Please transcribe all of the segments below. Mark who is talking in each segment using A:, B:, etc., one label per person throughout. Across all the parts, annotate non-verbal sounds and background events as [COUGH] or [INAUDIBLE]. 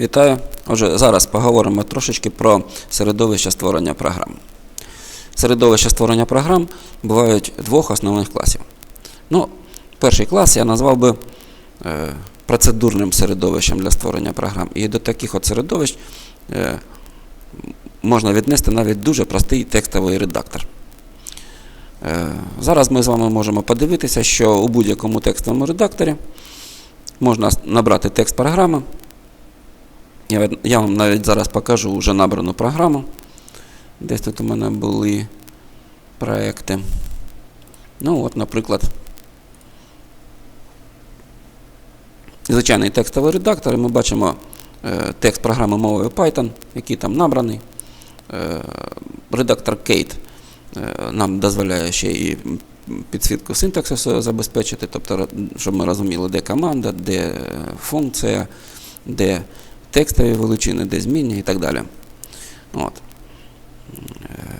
A: Вітаю. Отже, зараз поговоримо трошечки про середовище створення програм. Середовища створення програм бувають двох основних класів. Ну, перший клас я назвав би е, процедурним середовищем для створення програм. І до таких от середовищ е, можна віднести навіть дуже простий текстовий редактор. Е, зараз ми з вами можемо подивитися, що у будь-якому текстовому редакторі можна набрати текст програми. Я, вам навіть зараз покажу вже набрану програму. Десь тут у мене були проекти. Ну, от, наприклад, звичайний текстовий редактор, і ми бачимо е, текст програми мовою Python, який там набраний. Е, редактор Kate е, нам дозволяє ще і підсвітку синтаксису забезпечити, тобто, щоб ми розуміли, де команда, де е, функція, де текстові величини, де змінні і так далі. От. Е,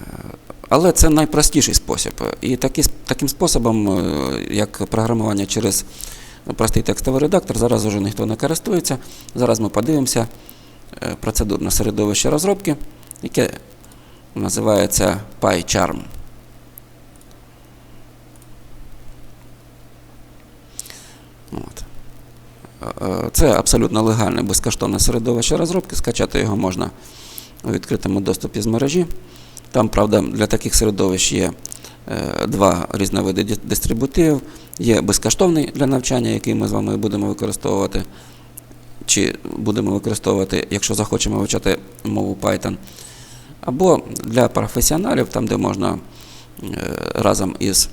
A: Але це найпростіший спосіб. І такі, таким способом, е, як програмування через простий текстовий редактор, зараз вже ніхто не користується. Зараз ми подивимося е, процедурне середовище розробки, яке називається PyCharm. От. Це абсолютно легальне безкоштовне середовище розробки. Скачати його можна у відкритому доступі з мережі. Там, правда, для таких середовищ є е, два різновиди дистрибутивів. Є безкоштовний для навчання, який ми з вами будемо використовувати, чи будемо використовувати, якщо захочемо вивчати мову Python. Або для професіоналів, там, де можна е, разом із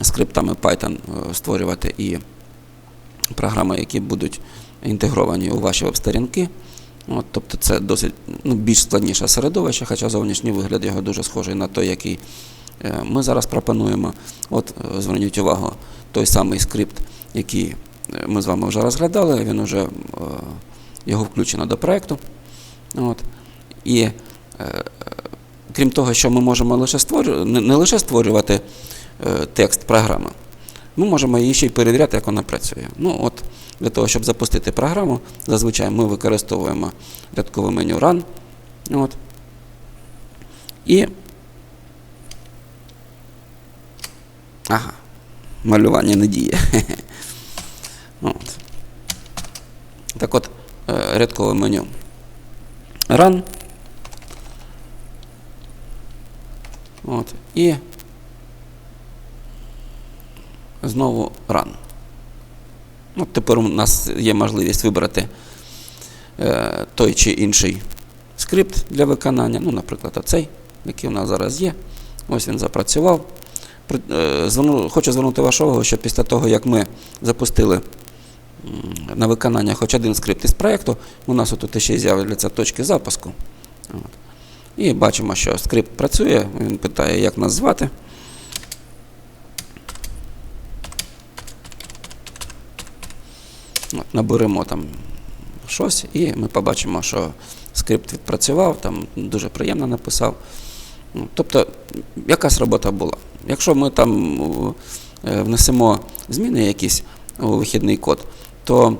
A: скриптами Python е, створювати і програми, які будуть інтегровані у ваші веб-сторінки. От, тобто це досить ну, більш складніше середовище, хоча зовнішній вигляд його дуже схожий на той, який е, ми зараз пропонуємо. От е, зверніть увагу, той самий скрипт, який е, ми з вами вже розглядали, він вже його включено до проєкту. От. І крім того, що ми можемо лише створювати, не, лише створювати текст програми, ми можемо її ще й перевіряти, як вона працює. Ну, от, для того, щоб запустити програму, зазвичай ми використовуємо рядкове меню Run. От. І. Ага. Малювання не діє. [LAUGHS] От. Так от, е, рядкове меню Run. От. І знову Run. От тепер у нас є можливість вибрати е, той чи інший скрипт для виконання. Ну, наприклад, оцей, який у нас зараз є. Ось він запрацював. Е, хочу звернути вашу увагу, що після того, як ми запустили на виконання хоч один скрипт із проєкту, у нас тут ще з'являться точки запуску. От. І бачимо, що скрипт працює, він питає, як нас звати. Наберемо там щось, і ми побачимо, що скрипт відпрацював, там дуже приємно написав. Ну, Тобто, якась робота була. Якщо ми там е, внесемо зміни якісь у вихідний код, то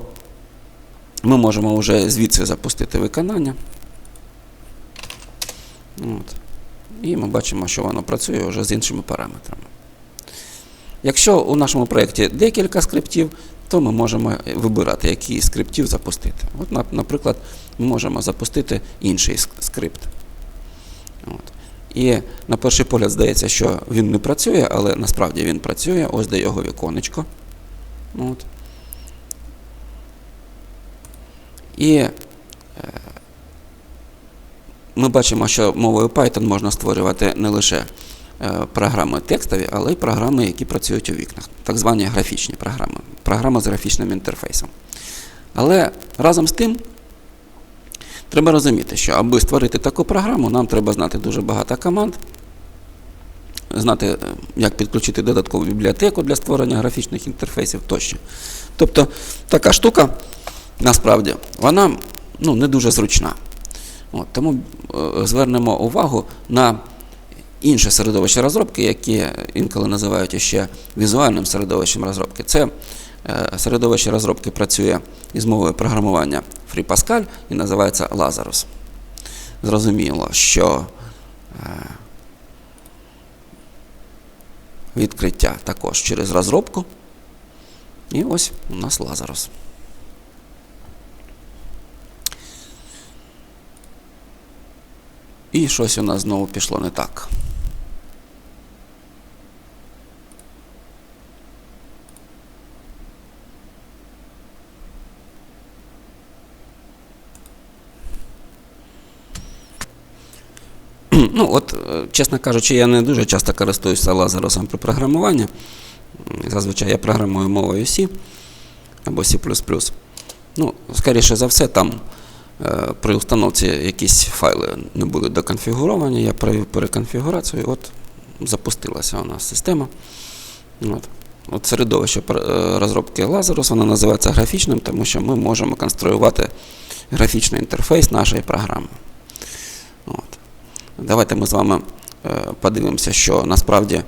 A: ми можемо вже звідси запустити виконання. От. І ми бачимо, що воно працює вже з іншими параметрами. Якщо у нашому проєкті декілька скриптів, то ми можемо вибирати, який скриптів запустити. От, наприклад, ми можемо запустити інший скрипт. От. І на перший погляд здається, що він не працює, але насправді він працює. Ось де його віконечко. От. І е, ми бачимо, що мовою Python можна створювати не лише програми текстові, але й програми, які працюють у вікнах, так звані графічні програми, програми з графічним інтерфейсом. Але разом з тим, треба розуміти, що аби створити таку програму, нам треба знати дуже багато команд, знати, е, як підключити додаткову бібліотеку для створення графічних інтерфейсів тощо. Тобто така штука, насправді, вона ну, не дуже зручна. От, тому е, звернемо увагу на інше середовище розробки, яке інколи називають ще візуальним середовищем розробки. Це е, середовище розробки працює із мовою програмування FreePascal і називається Lazarus. Зрозуміло, що е, відкриття також через розробку. І ось у нас Lazarus. І щось у нас знову пішло не так. Ну, от, е, чесно кажучи, я не дуже часто користуюся лазеросом при програмуванні. Зазвичай я програмую мовою C або C. Ну, скоріше за все, там е, при установці якісь файли не були доконфігуровані. Я провів переконфігурацію, от запустилася у нас система. От. От середовище е, розробки Lazarus, воно називається графічним, тому що ми можемо конструювати графічний інтерфейс нашої програми. Давайте ми з вами е, подивимося, що насправді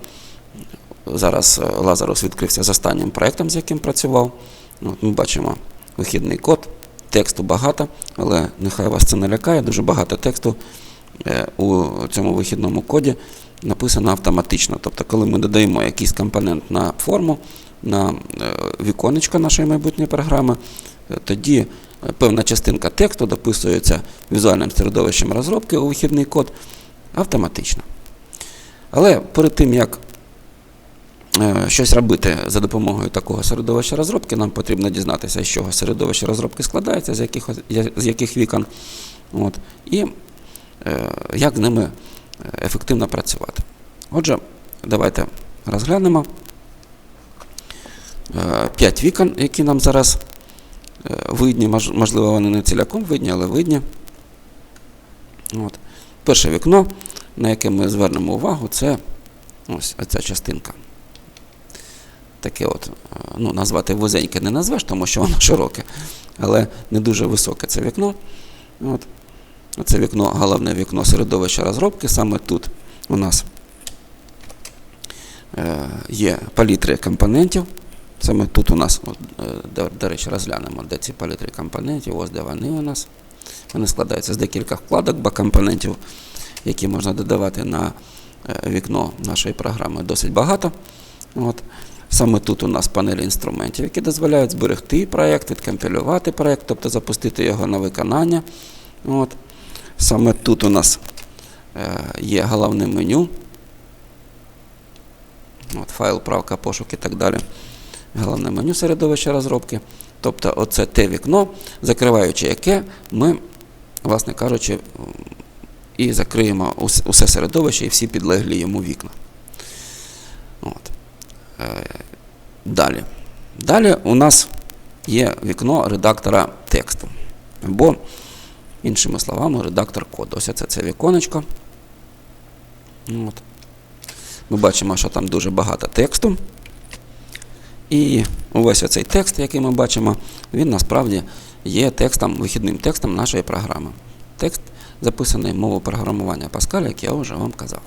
A: зараз е, Lazarus відкрився з останнім проєктом, з яким працював. От Ми бачимо вихідний код, тексту багато, але нехай вас це не лякає, дуже багато тексту е, у цьому вихідному коді написано автоматично. Тобто, коли ми додаємо якийсь компонент на форму, на віконечко нашої майбутньої програми, тоді певна частинка тексту дописується візуальним середовищем розробки у вихідний код автоматично. Але перед тим, як е, щось робити за допомогою такого середовища розробки, нам потрібно дізнатися, з чого середовище розробки складається, з яких, з яких вікон, от, і е, як з ними ефективно працювати. Отже, давайте розглянемо 5 вікон, які нам зараз е, видні. Можливо, вони не ціляком видні, але видні. От. Перше вікно, на яке ми звернемо увагу, це ось ця частинка. Таке от, е, ну, назвати вузеньке не назвеш, тому що воно широке, але не дуже високе це вікно. От. Це вікно, головне вікно середовища розробки. Саме тут у нас е, є палітри компонентів. Саме тут у нас, е, до, речі, розглянемо, де ці палітри компонентів, ось де вони у нас. Вони складаються з декількох вкладок, бо компонентів, які можна додавати на е, вікно нашої програми, досить багато. От. Саме тут у нас панель інструментів, які дозволяють зберегти проєкт, відкомпілювати проєкт, тобто запустити його на виконання. От. Саме тут у нас е, є головне меню. От, файл, правка, пошук і так далі. Головне меню середовища розробки. Тобто, оце те вікно, закриваючи яке ми, власне кажучи, і закриємо усе середовище і всі підлеглі йому вікна. От. Е, Далі. Далі у нас є вікно редактора тексту. Або, іншими словами, редактор коду. Ось це це віконечко. От. Ми бачимо, що там дуже багато тексту. І увесь оцей текст, який ми бачимо, він насправді є текстом, вихідним текстом нашої програми. Текст записаний мовою програмування Pascal, як я вже вам казав.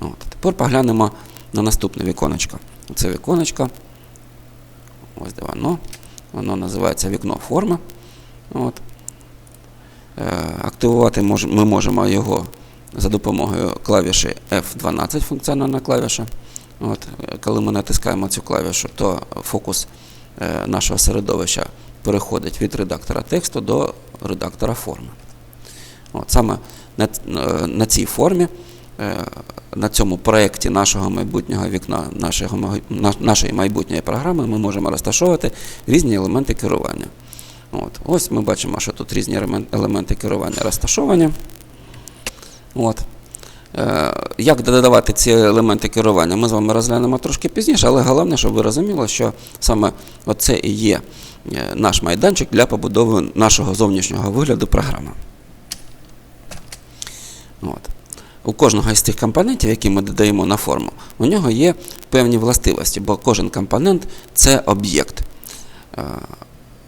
A: От. Тепер поглянемо на наступне віконечко. Це віконечко. Ось де воно. Воно називається вікно форми. От. Е, Активувати ми можемо його за допомогою клавіші F12, функціональна клавіша. От, коли ми натискаємо цю клавішу, то фокус е, нашого середовища переходить від редактора тексту до редактора форми. От, саме на, е, на цій формі, е, на цьому проєкті нашого майбутнього вікна, нашого, на- нашої майбутньої програми, ми можемо розташовувати різні елементи керування. От, ось ми бачимо, що тут різні елементи керування розташовані. От. Е, Як додавати ці елементи керування, ми з вами розглянемо трошки пізніше, але головне, щоб ви розуміли, що саме оце і є е, наш майданчик для побудови нашого зовнішнього вигляду програми. От. У кожного із цих компонентів, які ми додаємо на форму, у нього є певні властивості, бо кожен компонент це об'єкт. Е,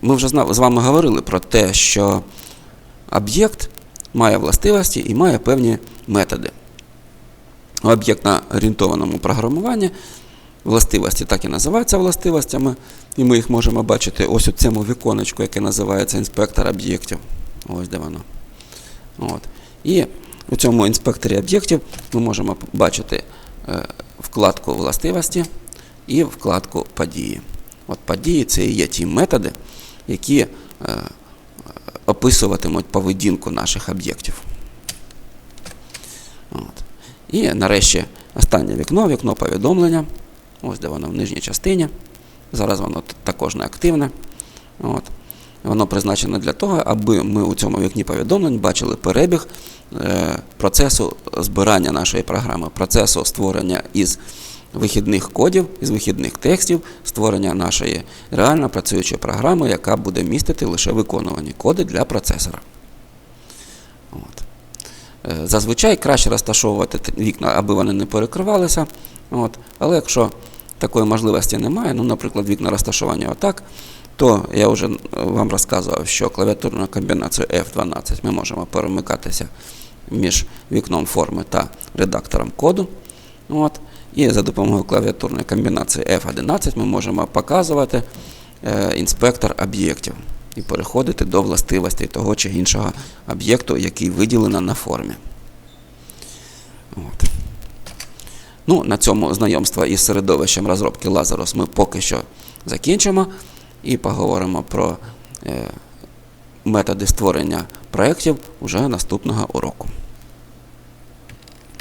A: Ми вже з вами говорили про те, що об'єкт має властивості і має певні методи. У об'єктно-орієнтованому програмуванні властивості так і називаються властивостями, і ми їх можемо бачити ось у цьому віконечку, яке називається інспектор об'єктів. Ось де воно. От. І у цьому інспекторі об'єктів ми можемо бачити е, вкладку властивості і вкладку події. От події це і є ті методи, які е, описуватимуть поведінку наших об'єктів. От. І нарешті останнє вікно, вікно повідомлення. Ось де воно в нижній частині. Зараз воно також не активне. От. Воно призначено для того, аби ми у цьому вікні повідомлень бачили перебіг е, процесу збирання нашої програми, процесу створення із вихідних кодів, із вихідних текстів, створення нашої реально працюючої програми, яка буде містити лише виконувані коди для процесора. От. Е, Зазвичай краще розташовувати вікна, аби вони не перекривалися. От. Але якщо такої можливості немає, ну, наприклад, вікна розташування отак, то я вже е, вам розказував, що клавіатурну комбінацію F12 ми можемо перемикатися між вікном форми та редактором коду. От. І за допомогою клавіатурної комбінації F11 ми можемо показувати е, інспектор об'єктів і переходити до властивостей того чи іншого об'єкту, який виділено на формі. От. Ну, на цьому знайомство із середовищем розробки Лазарус ми поки що закінчимо і поговоримо про е, методи створення проєктів уже наступного уроку.